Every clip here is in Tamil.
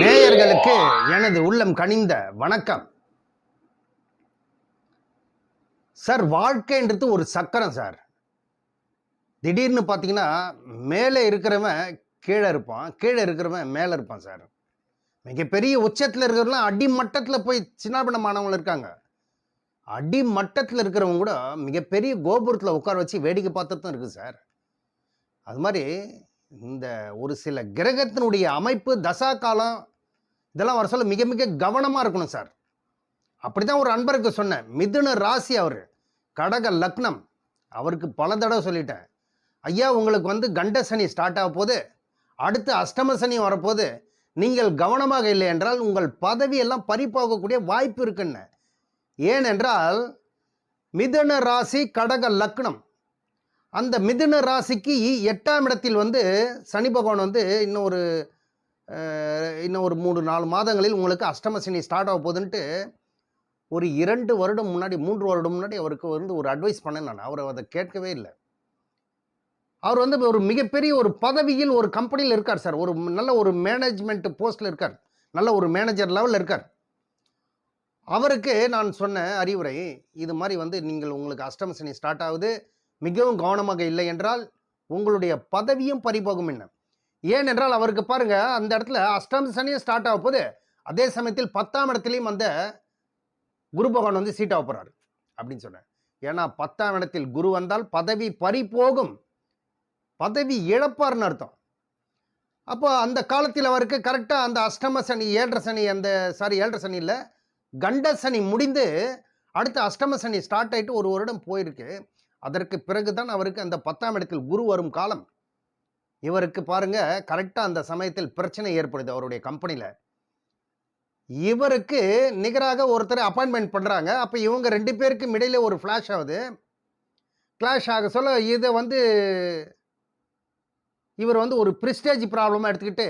நேயர்களுக்கு எனது உள்ளம் கனிந்த வணக்கம். சார் வாழ்க்கைன்றது ஒரு சக்கரம் சார். திடீர்னு பார்த்தீங்கன்னா மேலே இருக்கிறவன் கீழே இருப்பான் கீழே இருக்கிறவன் மேலே இருப்பான் சார். மிகப்பெரிய உச்சத்தில் இருக்கிறவங்களாம் அடிமட்டத்தில் போய் சின்னாபின்னமானவங்க இருக்காங்க. அடிமட்டத்தில் இருக்கிறவங்க கூட மிகப்பெரிய கோபுரத்தில் உட்கார வச்சு வேடிக்கை பார்த்துட்டு தான் இருக்குது சார். அது மாதிரி இந்த ஒரு சில கிரகத்தினுடைய அமைப்பு தசா காலம் இதெல்லாம் வர சொல்ல மிக மிக கவனமாக இருக்கணும் சார். அப்படி தான் ஒரு அன்பருக்கு சொன்னேன். மிதுன ராசி அவர் கடக லக்னம் அவருக்கு பல தடவை சொல்லிட்டேன். ஐயா உங்களுக்கு வந்து கண்ட சனி ஸ்டார்ட் ஆக போது அடுத்து அஷ்டம சனி வரப்போது நீங்கள் கவனமாக இல்லை என்றால் உங்கள் பதவியெல்லாம் பறிப்போகக்கூடிய வாய்ப்பு இருக்குன்னு. ஏனென்றால் மிதுன ராசி கடக லக்னம் அந்த மிதுன ராசிக்கு எட்டாம் இடத்தில் வந்து சனி பகவான் வந்து இன்னும் ஒரு இன்னும் ஒரு மூணு நாலு மாதங்களில் உங்களுக்கு அஷ்டம சனி ஸ்டார்ட் ஆக போகுதுன்ட்டு ஒரு இரண்டு வருடம் முன்னாடி மூன்று வருடம் முன்னாடி அவருக்கு வந்து ஒரு அட்வைஸ் பண்ணேன் நான். அவர் அதை கேட்கவே இல்லை. அவர் வந்து ஒரு மிகப்பெரிய ஒரு பதவியில் ஒரு கம்பெனியில் இருக்கார் சார். ஒரு நல்ல ஒரு மேனேஜ்மெண்ட் போஸ்ட்டில் இருக்கார். நல்ல ஒரு மேனேஜர் லெவலில் இருக்கார். அவருக்கு நான் சொன்ன அறிவுரை இது மாதிரி வந்து நீங்கள் உங்களுக்கு அஷ்டம சனி ஸ்டார்ட் ஆகுது. மிகவும் கவனமாக இல்லை என்றால் உங்களுடைய பதவியும் பறிபோகும் என்ன ஏனென்றால் அவருக்கு பாருங்க அந்த இடத்துல அஷ்டம சனியும் ஸ்டார்ட் ஆக போது அதே சமயத்தில் பத்தாம் இடத்துலையும் அந்த குரு பகவான் வந்து சீட் ஆக போறாரு அப்படின்னு சொன்னேன் ஏன்னா பத்தாம் இடத்தில் குரு வந்தால் பதவி பறி போகும் பதவி இழப்பார்னு அர்த்தம். அப்போ அந்த காலத்தில் அவருக்கு கரெக்டாக அந்த அஷ்டம சனி ஏழரை சனி அந்த சாரி ஏழரை சனி இல்லை கண்ட சனி முடிந்து அடுத்து அஷ்டம சனி ஸ்டார்ட் ஆயிட்டு ஒரு வருடம் போயிருக்கு. அதற்கு பிறகுதான் அவருக்கு அந்த பத்தாம் இடத்தில் குரு வரும் காலம். இவருக்கு பாருங்க கரெக்டாக அந்த சமயத்தில் பிரச்சனை ஏற்படுது அவருடைய கம்பெனியில் இவருக்கு நிகராக ஒருத்தர் அப்பாயின்மெண்ட் பண்ணுறாங்க அப்போ இவங்க ரெண்டு பேருக்கும் இடையில ஒரு ஃப்ளாஷ் ஆகுது. ஃப்ளாஷ் ஆக சொல்ல இதை வந்து இவர் வந்து ஒரு ப்ரிஸ்டேஜ் ப்ராப்ளமாக எடுத்துக்கிட்டு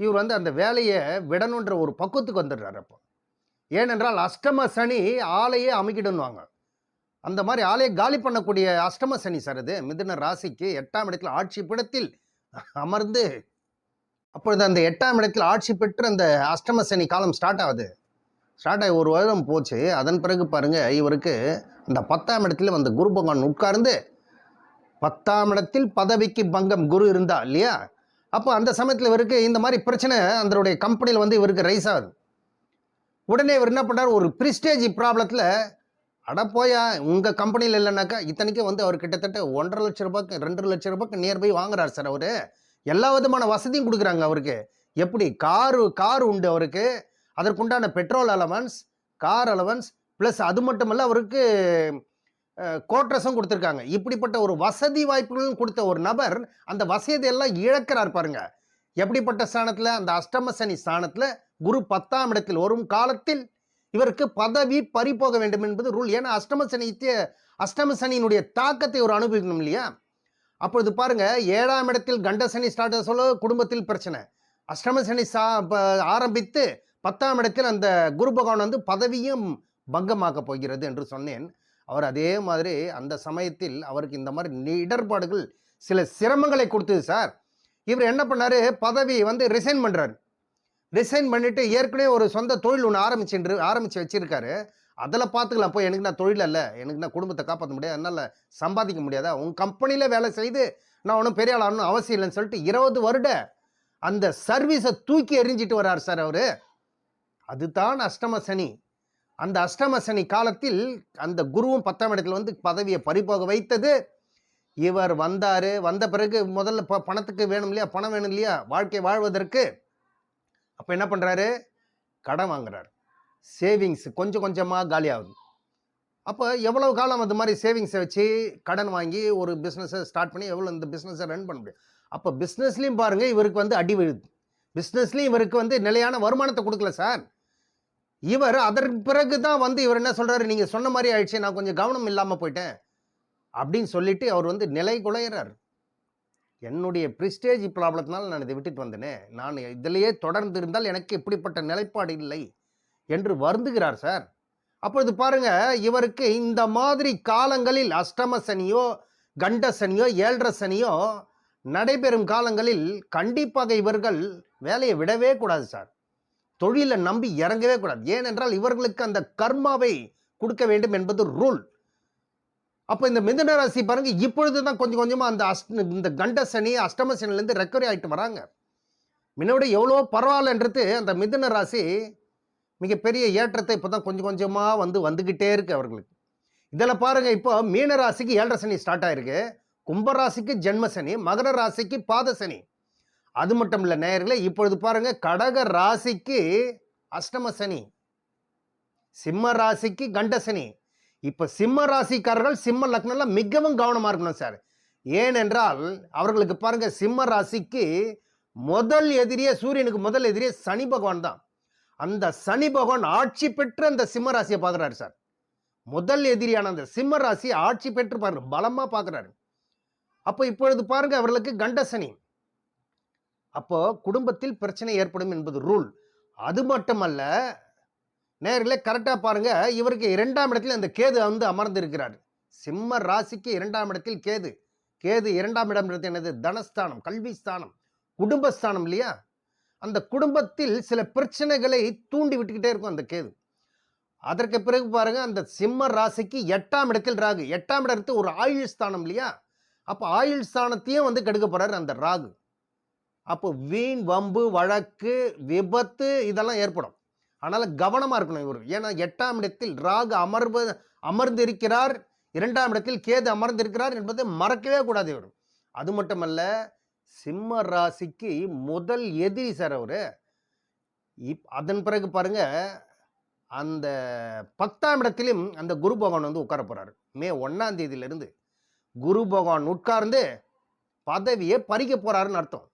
இவர் வந்து அந்த வேலையை விடணுன்ற ஒரு பக்குவத்துக்கு வந்துடுறாரு அப்போ. ஏனென்றால் அஷ்டம சனி ஆளையே அமைக்கிடுன்னுவாங்க அந்த மாதிரி ஆலையை காலி பண்ணக்கூடிய அஷ்டம சனி சார் இது. மிதுன ராசிக்கு எட்டாம் இடத்தில் ஆட்சி பிடத்தில் அமர்ந்து அப்பொழுது அந்த எட்டாம் இடத்தில் ஆட்சி பெற்று அந்த அஷ்டம சனி காலம் ஸ்டார்ட் ஆகுது. ஸ்டார்ட் ஆகி ஒரு வருடம் போச்சு. அதன் பிறகு பாருங்கள் இவருக்கு அந்த பத்தாம் இடத்துல அந்த குரு பகவான் உட்கார்ந்து பத்தாம் இடத்தில் பதவிக்கு பங்கம் குரு இருந்தா இல்லையா? அப்போ அந்த சமயத்தில் இவருக்கு இந்த மாதிரி பிரச்சனை அதனுடைய கம்பெனியில் வந்து இவருக்கு ரைஸ் ஆகுது. உடனே இவர் என்ன பண்ணுறார் ஒரு ப்ரிஸ்டேஜ் ப்ராப்ளத்தில் அட போயா உங்கள் கம்பெனியில் இல்லைனாக்கா இத்தனைக்கும் வந்து அவர் கிட்டத்தட்ட ஒன்றரை லட்ச ரூபாய்க்கு ரெண்டு லட்ச ரூபாய்க்கு நியர்பை வாங்குறாரு சார் அவர். எல்லா விதமான வசதியும் கொடுக்குறாங்க அவருக்கு. எப்படி? காரு கார் உண்டு அவருக்கு. அதற்குண்டான petrol allowance car allowance plus அது மட்டுமல்ல அவருக்கு கோட்ரஸும் கொடுத்துருக்காங்க. இப்படிப்பட்ட ஒரு வசதி வாய்ப்புகளும் கொடுத்த ஒரு நபர் அந்த வசதியெல்லாம் இழக்கிறார் பாருங்க. எப்படிப்பட்ட ஸ்தானத்தில்? அந்த அஷ்டம சனி ஸ்தானத்தில் குரு பத்தாம் இடத்தில் வரும் காலத்தில் இவருக்கு பதவி பறிபோக வேண்டும் என்பது ரூல். ஏன்னா அஷ்டம சனி அஷ்டம சனியினுடைய தாக்கத்தை ஒரு அனுபவிக்கணும் இல்லையா? அப்பொழுது பாருங்க ஏழாம் இடத்தில் கண்ட சனி ஸ்டார்ட் சொல்ல குடும்பத்தில் பிரச்சனை. அஷ்டம சனி சா ப- ஆரம்பித்து பத்தாம் இடத்தில் அந்த குரு பகவான் வந்து பதவியும் பங்கமாக்க போகிறது என்று சொன்னேன். அவர் அதே மாதிரி அந்த சமயத்தில் அவருக்கு இந்த மாதிரி இடர்பாடுகள் சில சிரமங்களை கொடுத்தது சார். இவர் என்ன பண்ணாரு? பதவி வந்து ரிசைன் பண்ணுறாரு ரிசைன் பண்ணிவிட்டு ஏற்கனவே ஒரு சொந்த தொழில் ஒன்று ஆரம்பிச்சுட்டு ஆரம்பித்து வச்சுருக்காரு. அதில் பார்த்துக்கலாம் போய் எனக்கு நான் தொழில் இல்லை? எனக்கு நான் குடும்பத்தை காப்பாற்ற முடியாது? என்னால் சம்பாதிக்க முடியாதா? உன் கம்பெனியில் வேலை செய்து நான் ஒன்றும் பெரிய ஆள் ஆகணும் அவசியம் இல்லைன்னு சொல்லிட்டு இருபது வருட அந்த சர்வீஸை தூக்கி எறிஞ்சிட்டு வர்றார் சார் அவர். அதுதான் அஷ்டம சனி. அந்த அஷ்டம சனி காலத்தில் அந்த குருவும் பத்தாம் இடத்துல வந்து பதவியை பறிபோக வைத்தது. இவர் வந்தார். வந்த பிறகு முதல்ல ப பணத்துக்கு வேணும் இல்லையா? பணம் வேணும் இல்லையா? வாழ்க்கை வாழ்வதற்கு அப்போ என்ன பண்ணுறாரு கடன் வாங்குறாரு. சேவிங்ஸ் கொஞ்சம் கொஞ்சமாக காலியாகுது அப்போ எவ்வளோ காலம் அது மாதிரி சேவிங்ஸை வச்சு கடன் வாங்கி ஒரு பிஸ்னஸை ஸ்டார்ட் பண்ணி எவ்வளோ இந்த பிஸ்னஸை ரன் பண்ண முடியும்? அப்போ பிஸ்னஸ்லேயும் பாருங்கள் இவருக்கு வந்து அடி விழுது. பிஸ்னஸ்லேயும் இவருக்கு வந்து நிலையான வருமானத்தை கொடுக்கல சார். இவர் அதற்கு பிறகு தான் வந்து இவர் என்ன சொல்கிறாரு நீங்கள் சொன்ன மாதிரி ஆயிடுச்சு நான் கொஞ்சம் கவனம் இல்லாமல் போயிட்டேன். அப்படின்னு சொல்லிட்டு அவர் வந்து நிலை குலையிறார். என்னுடைய ப்ரிஸ்டேஜ் ப்ராப்ளத்தினால் நான் இதை விட்டுட்டு வந்தேனே. நான் இதிலேயே தொடர்ந்து இருந்தால் எனக்கு இப்படிப்பட்ட நிலைப்பாடு இல்லை என்று வருந்துகிறார் சார். அப்பொழுது பாருங்க இவருக்கு இந்த மாதிரி காலங்களில் அஷ்டம சனியோ கண்ட சனியோ ஏழரை சனியோ நடைபெறும் காலங்களில் கண்டிப்பாக இவர்கள் வேலையை விடவே கூடாது சார். தொழிலை நம்பி இறங்கவே கூடாது. ஏனென்றால் இவர்களுக்கு அந்த கர்மாவை கொடுக்க வேண்டும் என்பது ரூல் அப்போ இந்த மிதுன ராசி பாருங்க இப்பொழுது தான் கொஞ்சம் கொஞ்சமாக அந்த அஷ்ட இந்த கண்ட சனி அஷ்டம சனிலேருந்து ரெக்கவரி ஆகிட்டு வராங்க. முன்னோட எவ்வளோ பரவாயில்லன்றது அந்த மிதுன ராசி மிகப்பெரிய ஏற்றத்தை இப்போ தான் கொஞ்சம் கொஞ்சமாக வந்து வந்துக்கிட்டே இருக்கு அவர்களுக்கு. இதில் பாருங்கள் இப்போ மீன ராசிக்கு ஏழரை சனி ஸ்டார்ட் ஆயிருக்கு. கும்பராசிக்கு ஜென்ம சனி மகர ராசிக்கு பாத சனி. அது மட்டும் இல்லை நேயர்களே இப்பொழுது பாருங்கள் கடக ராசிக்கு அஷ்டம சனி சிம்ம ராசிக்கு கண்டசனி இப்போ சிம்ம ராசிக்காரர்கள் சிம்ம லக்னம்ல மிகவும் கவனமாக இருக்கணும் சார். ஏனென்றால் அவர்களுக்கு பாருங்க சிம்ம ராசிக்கு முதல் எதிரியே சூரியனுக்கு முதல் எதிரியே சனி பகவான் தான். அந்த சனி பகவான் ஆட்சி பெற்று அந்த சிம்ம ராசியை பார்க்குறாரு சார். முதல் எதிரியான அந்த சிம்ம ராசி ஆட்சி பெற்று பாரு பலமாக பார்க்குறாரு. அப்போ இப்பொழுது பாருங்க அவர்களுக்கு கண்ட சனி. அப்போ குடும்பத்தில் பிரச்சனை ஏற்படும் என்பது ரூல். அது மட்டுமல்ல நேர்களே கரெக்டாக பாருங்க. இவருக்கு இரண்டாம் இடத்தில் அந்த கேது வந்து அமர்ந்திருக்கிறார். சிம்ம ராசிக்கு இரண்டாம் இடத்தில் கேது. கேது இரண்டாம் இடம் என்னது? தனஸ்தானம் கல்வி ஸ்தானம் குடும்பஸ்தானம் இல்லையா? அந்த குடும்பத்தில் சில பிரச்சனைகளை தூண்டி விட்டுக்கிட்டே இருக்கும் அந்த கேது. அதற்கு பிறகு பாருங்க அந்த சிம்ம ராசிக்கு எட்டாம் இடத்தில் ராகு. எட்டாம் இடத்து ஒரு ஆயுள் ஸ்தானம் இல்லையா? அப்போ ஆயுள் ஸ்தானத்தையும் வந்து கெடுக்க போறாரு அந்த ராகு. அப்போ வீண் வம்பு வழக்கு விபத்து இதெல்லாம் ஏற்படும். அதனால் கவனமாக இருக்கணும் இவர். ஏன்னா எட்டாம் இடத்தில் ராகு அமர்வு அமர்ந்திருக்கிறார். இரண்டாம் இடத்தில் கேது அமர்ந்திருக்கிறார் என்பதை மறக்கவே கூடாது இவர். அது மட்டுமல்ல சிம்ம ராசிக்கு முதல் எதிரி சார் அவர். இப் அதன் பிறகு பாருங்க அந்த பத்தாம் இடத்திலும் அந்த குரு பகவான் வந்து உட்கார போகிறாரு மே ஒன்றாம் தேதியிலிருந்து குரு பகவான் உட்கார்ந்து பதவியை பறிக்க போகிறாருன்னு அர்த்தம்.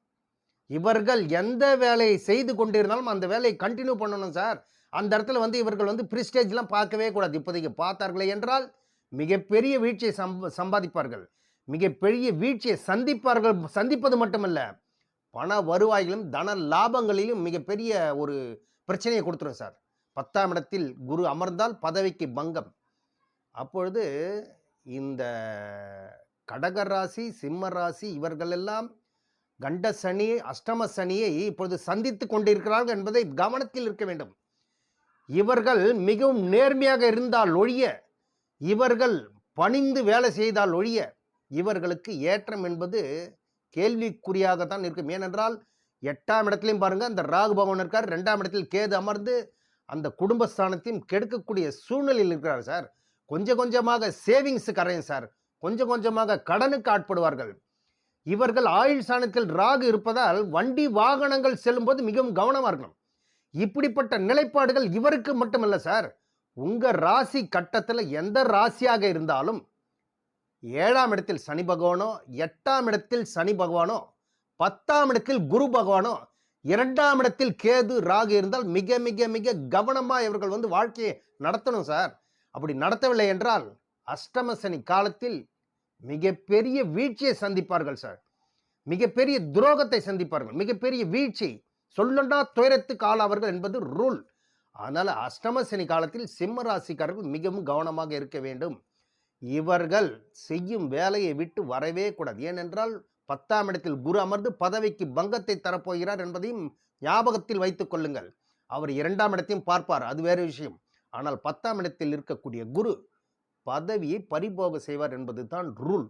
இவர்கள் எந்த வேலையை செய்து கொண்டிருந்தாலும் அந்த வேலையை கண்டினியூ பண்ணணும் சார். அந்த இடத்துல வந்து இவர்கள் வந்து ப்ரிஸ்டேஜ்லாம் பார்க்கவே கூடாது. இப்போதைக்கு பார்த்தார்களே என்றால் மிகப்பெரிய வீழ்ச்சியை சம் சம்பாதிப்பார்கள். மிகப்பெரிய வீழ்ச்சியை சந்திப்பார்கள் சந்திப்பது மட்டுமல்ல பண வருவாய்களும் தன லாபங்களிலும் மிகப்பெரிய ஒரு பிரச்சனையை கொடுத்துரும் சார். பத்தாம் இடத்தில் குரு அமர்ந்தால் பதவிக்கு பங்கம். அப்பொழுது இந்த கடகராசி சிம்ம ராசி இவர்களெல்லாம் கண்ட சனி அஷ்டம சனியை இப்பொழுது சந்தித்து கொண்டிருக்கிறார்கள் என்பதை கவனத்தில் இருக்க வேண்டும். இவர்கள் மிகவும் நேர்மையாக இருந்தால் ஒழிய இவர்கள் பணிந்து வேலை செய்தால் ஒழிய இவர்களுக்கு ஏற்றம் என்பது கேள்விக்குறியாகத்தான் இருக்கும். ஏனென்றால் எட்டாம் இடத்துலையும் பாருங்கள் அந்த ராகு பகவான் இருக்கார். ரெண்டாம் இடத்தில் கேது அமர்ந்து அந்த குடும்பஸ்தானத்தையும் கெடுக்கக்கூடிய சூழ்நிலையில் இருக்கிறார் சார். கொஞ்சம் கொஞ்சமாக சேவிங்ஸு கரையும் சார். கொஞ்சம் கொஞ்சமாக கடனுக்கு ஆட்படுவார்கள். இவர்கள் ஆயுள் சாணத்தில் ராகு இருப்பதால் வண்டி வாகனங்கள் செல்லும்போது மிகவும் கவனமாக இருக்கணும். இப்படிப்பட்ட நிலைப்பாடுகள் இவருக்கு மட்டுமல்ல சார். உங்கள் ராசி கட்டத்தில் எந்த ராசியாக இருந்தாலும் ஏழாம் இடத்தில் சனி பகவானோ எட்டாம் இடத்தில் சனி பகவானோ பத்தாம் இடத்தில் குரு பகவானோ இரண்டாம் இடத்தில் கேது ராகு இருந்தால் மிக மிக மிக கவனமாக இவர்கள் வந்து வாழ்க்கையை நடத்தணும் சார். அப்படி நடத்தவில்லை என்றால் அஷ்டம சனி காலத்தில் மிகப்பெரிய வீழ்ச்சியை சந்திப்பார்கள் சார் மிகப்பெரிய துரோகத்தை சந்திப்பார்கள். மிகப்பெரிய வீழ்ச்சி. சொல்லண்டா துயரத்துக்கு ஆளாவார்கள் என்பது ரூல் அதனால் அஷ்டம சனி காலத்தில் சிம்ம ராசிக்காரர்கள் மிகவும் கவனமாக இருக்க வேண்டும். இவர்கள் செய்யும் வேலையை விட்டு வரவே கூடாது. ஏனென்றால் பத்தாம் இடத்தில் குரு அமர்ந்து பதவிக்கு பங்கத்தை தரப்போகிறார் என்பதையும் ஞாபகத்தில் வைத்துக் கொள்ளுங்கள். அவர் இரண்டாம் இடத்தையும் பார்ப்பார். அது வேறு விஷயம். ஆனால் பத்தாம் இடத்தில் இருக்கக்கூடிய குரு பதவியை பறிபோக செய்வார் என்பது தான் ரூல்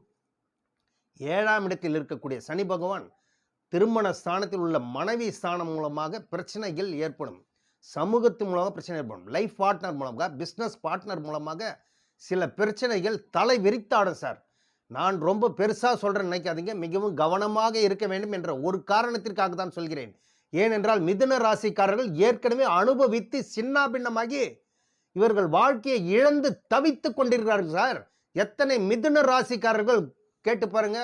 ஏழாம் இடத்தில் இருக்கக்கூடிய சனி பகவான் திருமண ஸ்தானத்தில் உள்ள மனைவி ஸ்தானம் மூலமாக பிரச்சனைகள் ஏற்படும். சமூகத்து மூலமாக பிரச்சனை ஏற்படும். லைஃப் பார்ட்னர் மூலமாக பிஸ்னஸ் பார்ட்னர் மூலமாக சில பிரச்சனைகள் தலை விரித்தாடும் சார் நான் ரொம்ப பெருசாக சொல்கிறேன் நினைக்காதீங்க. மிகவும் கவனமாக இருக்க வேண்டும் என்ற ஒரு காரணத்திற்காக தான் சொல்கிறேன். ஏனென்றால் மிதுன ராசிக்காரர்கள் ஏற்கனவே அனுபவித்து சின்னாபின்னமாகி இவர்கள் வாழ்க்கையை இழந்து தவித்து கொண்டிருக்கிறார்கள் சார். எத்தனை மிதுன ராசிக்காரர்கள் கேட்டு பாருங்க.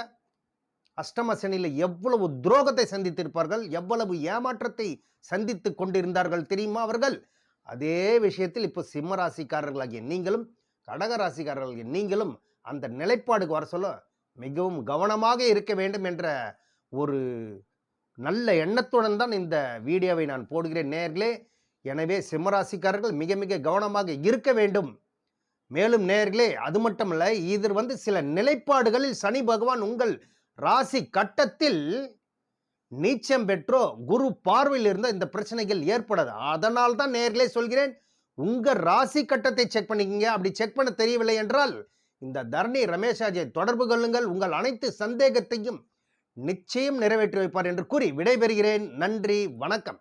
அஷ்டம சனியில் எவ்வளவு துரோகத்தை சந்தித்திருப்பார்கள் எவ்வளவு ஏமாற்றத்தை சந்தித்து கொண்டிருந்தார்கள் தெரியுமா அவர்கள்? அதே விஷயத்தில் இப்போ சிம்ம ராசிக்காரர்களாகிய நீங்களும் கடக ராசிக்காரர்களாகிய நீங்களும் அந்த நிலைப்பாடுக்கு வர சொல்ல மிகவும் கவனமாக இருக்க வேண்டும் என்ற ஒரு நல்ல எண்ணத்துடன் தான் இந்த வீடியோவை நான் போடுகிறேன் நேர்களே. எனவே சிம்மராசிக்காரர்கள் மிக மிக கவனமாக இருக்க வேண்டும். மேலும் நேர்களே அது மட்டுமல்ல இதில் வந்து சில நிலைப்பாடுகளில் சனி பகவான் உங்கள் ராசி கட்டத்தில் நீச்சம் பெற்றோ குரு பார்வையில் இருந்த இந்த பிரச்சனைகள் ஏற்படாது. அதனால் தான் நேர்களே சொல்கிறேன் உங்கள் ராசி கட்டத்தை செக் பண்ணிக்கங்க. அப்படி செக் பண்ண தெரியவில்லை என்றால் இந்த தரணி ரமேஷாஜை தொடர்பு கொள்ளுங்கள். உங்கள் அனைத்து சந்தேகத்தையும் நிச்சயம் நிறைவேற்றி வைப்பார் என்று கூறி விடைபெறுகிறேன். நன்றி வணக்கம்.